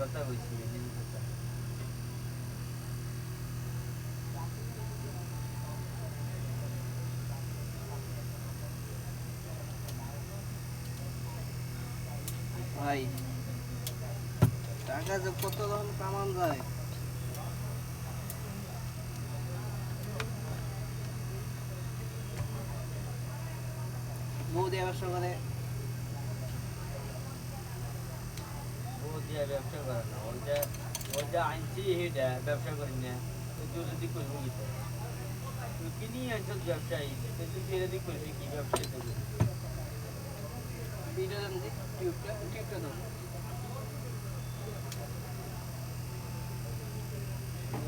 কথা কইছি এদিন কথা ভাই টাকা যে কত রকম কামান যায় বউ দিয়ে ব্যবসা করে ও দিয়া ব্যবসা করে না ওর যা ওর যা আনছি সেটা ব্যবসা করি না তো তুই যদি করবি কি তো? তুই কি নিয়ে আনছ ব্যবসায়ী তো তুই যদি করবি কি ব্যবসায়ী তো করবি? ভিডিও দেন দি টিউবটা টিউবটা দাও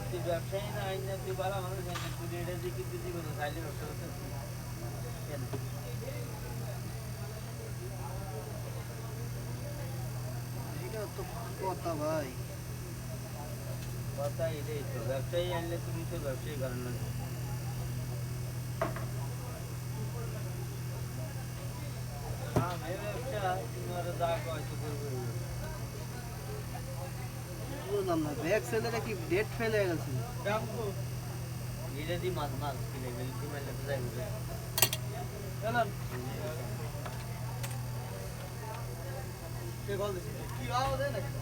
তুই ব্যবসায়ী না আইন না তুই ভালো মানুষ আইন তুই এটা দিয়ে কিন্তু তুই কোনো চাইলে ব্যবসা করতে পারবি। কেন এটা তো কথা ভাই। কথা এটাই তো ব্যবসায়ী আনলে তুমি তো ব্যবসায়ী করেন না আমি ব্যবসা তুমি আরও যা কয়তো করব বুঝলাম না ব্যাগ কি ডেট ফেল হয়ে গেছে এটা মাছ মাছ কিনে গেলে তুমি যাইবে চলেন কে কল কি আওয়াজ দেয় নাকি?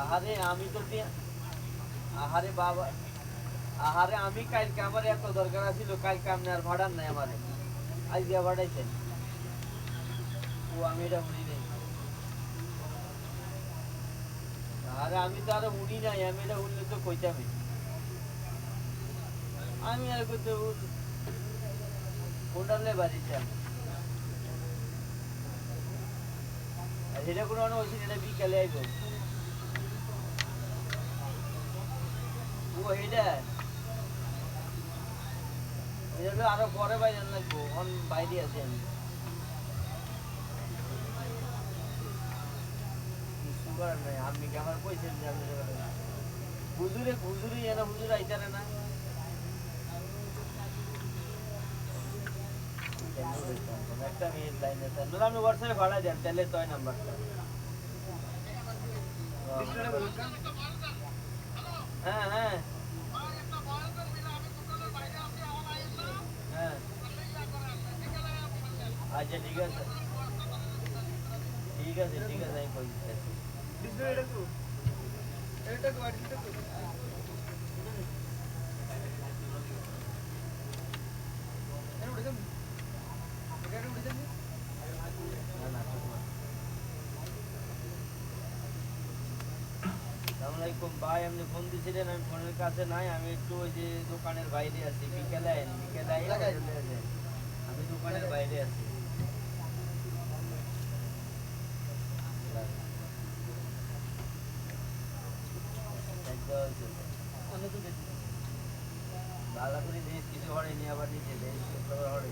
আহারে, আমি তো আহারে বাবা, আহারে আমি কালকে আমার এত দরকার ছিল কালকে আপনি আর ভাড়ান নাই আমারে। আজ ভাড়াইছেন। ও, আমি এটা শুনি নাই। আরে, আমি তো আরও শুনি নাই, আমি এটা শুনলে তো কইতামই। আমি আর কইতে কোনটালে বাড়িতে সেটা কোনো হয়েছে এটা বিকালে আইব। আরও পরে বাইরে লাগবো বাইরে আছি আমি করার নাই আপনি কি আমার পয়সা দিয়ে আপনি। হুজুরে হুজুরে না একটা মেয়ের লাইন আছে না আপনি হোয়াটসঅ্যাপে ভাড়া দেন তাহলে তয় নাম্বারটা আচ্ছা ঠিক আছে ঠিক আছে ঠিক আছে আমি কই দিতেছি না না ঠিক না আসসালামু আলাইকুম ভাই আপনি ফোন দিয়েছিলেন আমি ফোনের কাছে নাই আমি একটু ওই যে দোকানের বাইরে আছি বিকেলে আইন বিকেলে আইন আমি দোকানের বাইরে আছি। ভালো করে কিছু হরেনি আবার নিজে দেশ হরে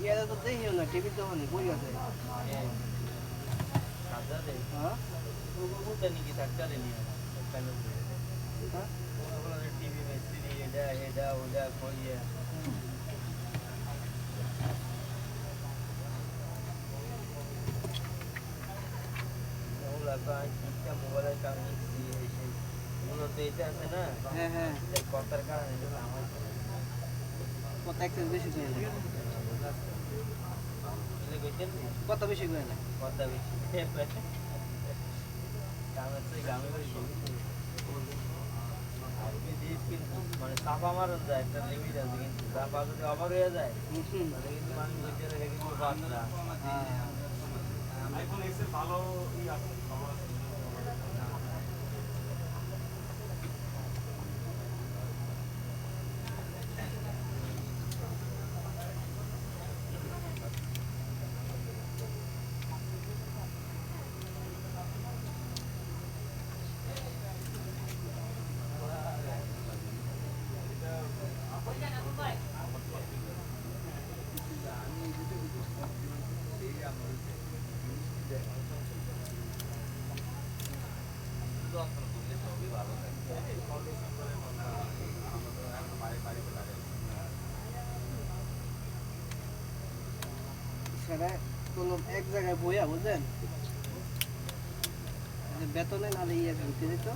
ইয়ারা তো দেখিও না টিভি তো মানে বই আছে সাজা দে হ্যাঁ ওটা নাকি ডাক্তারে নিয়ে হ্যাঁ? টিভি এটা এটা ওটা করিয়ে ওগুলা তো আমি শিক্ষা মোবাইলের কারণে শিখছি, এই সেই। ওগুলো তো এটা আছে না হ্যাঁ হ্যাঁ কথার কারণে আমার কত এক্সেস বেশি কত বেশি করে না কত বেশি মানে চাপা মারন যায় একটা লিমিট আছে কিন্তু চাপা যদি অভার হয়ে যায় তাহলে কিন্তু মানুষ বুঝতে কিন্তু হ্যাঁ। আইফোন এক্সের ভালো আছে কোনো এক জায়গায় বইয়া, বুঝলেন? বেতনে নাহলে ইয়ে ঢুকে দিত।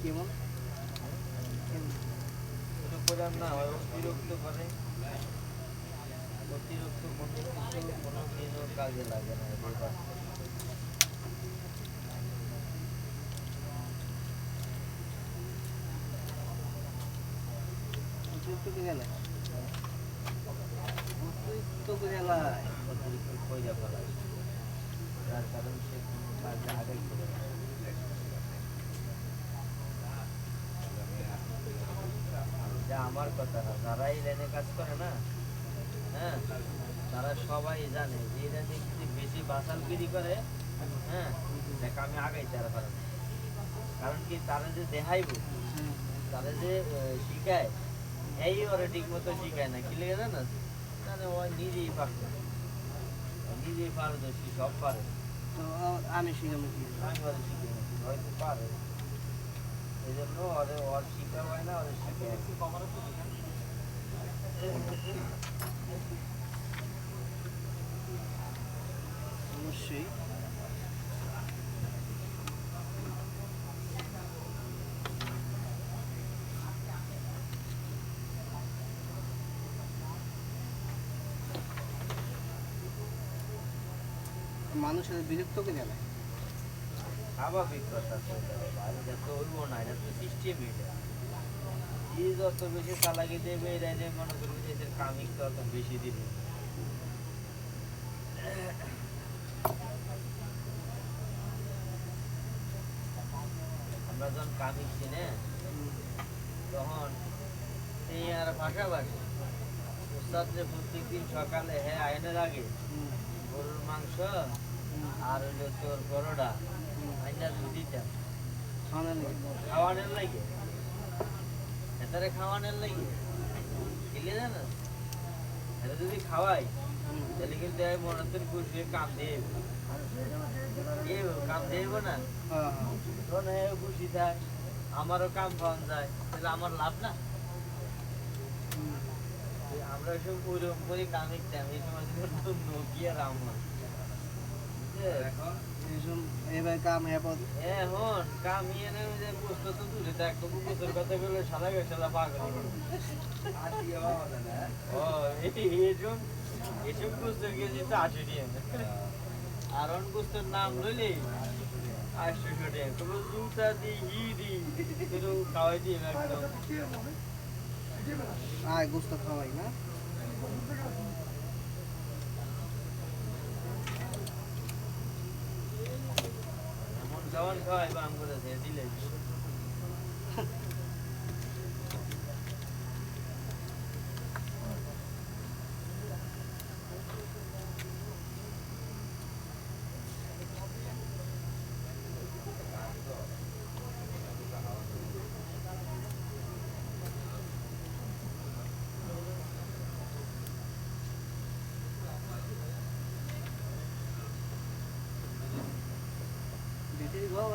কেমন না হয় অতিরিক্ত করে অতিরিক্ত কোনো কিছু কোনো দিনও কাজে লাগে না এদের বাচ্চা। অতিরিক্ত করে গেলে অতিরিক্ত করে গেলে অতিরিক্ত কইরা ফেলায় যার কারণে সে কোনো কাজে আগে করে না। এটা আমার কথা না যারা এই কাজ করে না হ্যাঁ তারা সবাই জানে যে এই লাইনে যদি বেশি বাসালগিরি করে হ্যাঁ দেখ আমি আগাই তারা পারে কারণ কি তারা যে দেখাইব তারা যে শিখায় এই ওরা ঠিক মতো শিখায় না কি লেগে জানাস? মানে ও নিজেই পারতো ও নিজেই পারদর্শী সব পারে। তো আমি শিখাবো কি? আমি ওরা শিখে হয়তো পারে। এই জন্য ওদের ওর শিখা হয় না ওদের শিখে অবশ্যই। মানুষের বিরক্ত করে গেলে স্বাভাবিক কথা এটা বাবা। আর এটা তো হইব না, এটা তো সিস্টেম যে যত বেশি আমরা যখন কামিক চিনে তখন এই আর পাশাপাশি উস্তাদ যে প্রত্যেক সকালে হ্যাঁ আয়নের আগে গরুর মাংস আর হইল তোর বড়টা আইনা দুদিটা খাওয়ানোর লেগে। খাওয়ানোর লাগে? এটারে খাওয়ানোর লাগে? খেলে জানো? এটা যদি খাওয়াই তাহলে কিন্তু এই মনতের খুশি কাম দিয়ে কাম দেব না? হ্যাঁ হ্যাঁ। তখন খুশি থাক আমারও কাম পাওয়া যায় তাহলে আমার লাভ না? আমরা সব ওইরকম করে কামিক টাইম এই সময় এইসব এবার কাম এবার এখন কামিয়ে নেই যে বুঝতে তো দূরে থাক কথা বলে সারা পাগল ও এসব বুঝতে গেছি তো আশি টাকা আর অন বুঝতের নাম লইলে আটশো টাকা তবু জুতা দি দি কিন্তু খাওয়াই একদম আয়, গোস্ত খাওয়াই না। এমন খাওয়ান খাওয়াই বাম করে দিলে।